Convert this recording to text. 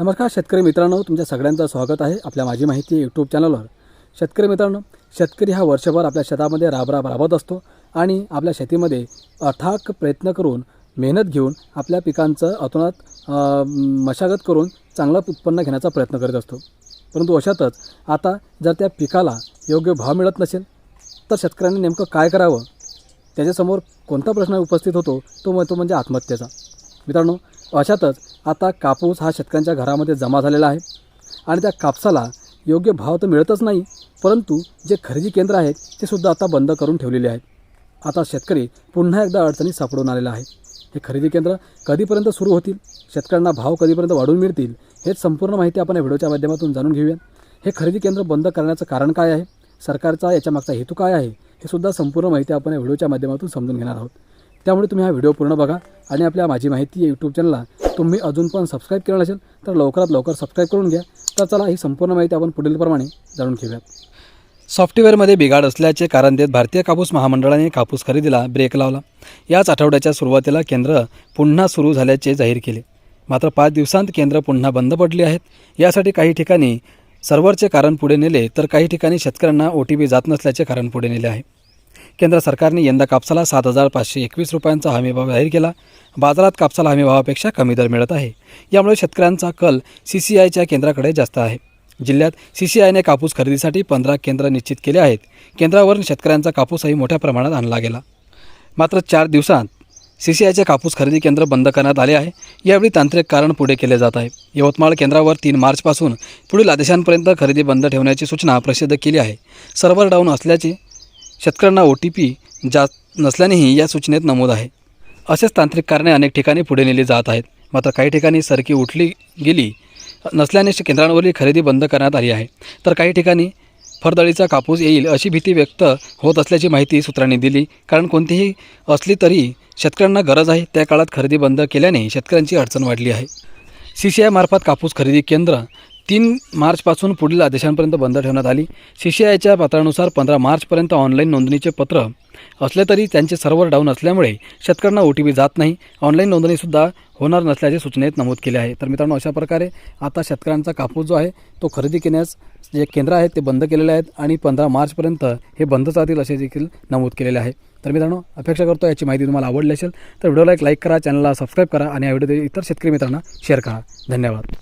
नमस्कार शेतकरी मित्रांनो. तुमच्या सगळ्यांचं स्वागत आहे आपल्या माझी माहिती यूट्यूब चॅनलवर शेतकरी मित्रांनो शेतकरी हा वर्षभर आपल्या शेतामध्ये राबराब राबत असतो आणि आपल्या शेतीमध्ये अथाक प्रयत्न करून मेहनत घेऊन आपल्या पिकांचं अतोनात मशागत करून चांगलं उत्पन्न घेण्याचा प्रयत्न करीत असतो. परंतु अशातच आता जर त्या पिकाला योग्य भाव मिळत नसेल तर शेतकऱ्यांनी नेमकं काय करावं? त्याच्यासमोर कोणता प्रश्न उपस्थित होतो? तो मग तो म्हणजे आत्महत्येचा. मित्रांनो अशातच आता कापूस हा शेतकऱ्यांच्या घरामध्ये जमा झालेला आहे. आणि त्या कापसाला योग्य भाव तर मिळतच नाही परंतु जे खरेदी केंद्र आहेत ते सुद्धा आता बंद करून ठेवलेले आहेत. आता शेतकरी पुन्हा एकदा अडचणीत सापडून आलेला आहे. हे खरेदी केंद्र कधीपर्यंत सुरू होतील शेतकऱ्यांना भाव कधीपर्यंत वाढून मिळतील हेच संपूर्ण माहिती आपण या व्हिडिओच्या माध्यमातून जाणून घेऊया. हे खरेदी केंद्र बंद करण्याचं कारण काय आहे? सरकारचा याच्यामागचा हेतू काय आहे? हे सुद्धा संपूर्ण माहिती आपण या व्हिडिओच्या माध्यमातून समजून घेणार आहोत. त्यामुळे तुम्ही हा व्हिडिओ पूर्ण बघा आणि आपल्या माझी माहिती या यूट्यूब चॅनलला तुम्ही अजून पण सबस्क्राईब केलं नसेल तर लवकरात लवकर सबस्क्राईब करून घ्या. तर चला ही संपूर्ण माहिती आपण पुढीलप्रमाणे जाणून घेऊयात. सॉफ्टवेअरमध्ये बिघाड असल्याचे कारण देत भारतीय कापूस महामंडळाने कापूस खरेदीला ब्रेक लावला. याच आठवड्याच्या सुरुवातीला केंद्र पुन्हा सुरू झाल्याचे जाहीर केले. मात्र पाच दिवसांत केंद्र पुन्हा बंद पडली आहेत. यासाठी काही ठिकाणी सर्व्हरचे कारण पुढे नेले तर काही ठिकाणी शेतकऱ्यांना ओ टी पी जात नसल्याचे कारण पुढे नेले आहे. केंद्र सरकारने यंदा कापसाला सात हजार पाचशे एकवीस रुपयांचा हमीभाव जाहीर केला. बाजारात कापसाला हमीभावापेक्षा कमी दर मिळत आहे. यामुळे शेतकऱ्यांचा कल सी सी आयच्या केंद्राकडे जास्त आहे. जिल्ह्यात सी सी आयने कापूस खरेदीसाठी पंधरा केंद्र निश्चित केले आहेत. केंद्रावरून शेतकऱ्यांचा कापूसही मोठ्या प्रमाणात आणला गेला. मात्र चार दिवसांत सी सी आयचे कापूस खरेदी केंद्र बंद करण्यात आले आहे. यावेळी तांत्रिक कारण पुढे केले जात आहे. यवतमाळ केंद्रावर तीन मार्चपासून पुढील आदेशांपर्यंत खरेदी बंद ठेवण्याची सूचना प्रसिद्ध केली आहे. सर्व्हर डाऊन असल्याचे शेतकऱ्यांना ओ टी पी जात नसल्यानेही या सूचनेत नमूद आहे. असेच तांत्रिक कारणे अनेक ठिकाणी पुढे नेली जात आहेत. मात्र काही ठिकाणी सरकी उठली गेली नसल्याने श- केंद्रांवरील खरेदी बंद करण्यात आली आहे. तर काही ठिकाणी फरदळीचा कापूस येईल अशी भीती व्यक्त होत असल्याची माहिती सूत्रांनी दिली. कारण कोणतीही असली तरी शेतकऱ्यांना गरज आहे. त्या काळात खरेदी बंद केल्याने शेतकऱ्यांची अडचण वाढली आहे. सी सी आय मार्फत कापूस खरेदी केंद्र तीन मार्चपासून पुढील आदेशांपर्यंत बंद ठेवण्यात आली. सीसीआयच्या आयच्या पत्रानुसार पंधरा मार्चपर्यंत ऑनलाईन नोंदणीचे पत्र असले तरी त्यांचे सर्व्हर डाऊन असल्यामुळे शेतकऱ्यांना ओ टी पी जात नाही. ऑनलाईन नोंदणीसुद्धा होणार नसल्याचे सूचनेत नमूद केले आहे. तर मित्रांनो अशा प्रकारे आता शेतकऱ्यांचा कापूस जो आहे तो खरेदी केण्यास जे केंद्र आहेत ते बंद केलेले आहेत आणि पंधरा मार्चपर्यंत हे बंदच राहतील असे देखील नमूद केलेले आहे. तर मित्रांनो अपेक्षा करतो याची माहिती तुम्हाला आवडली असेल तर व्हिडिओला एक लाईक करा चॅनलला सबस्क्राईब करा आणि या व्हिडिओ इतर शेतकरी मित्रांना शेअर करा. धन्यवाद.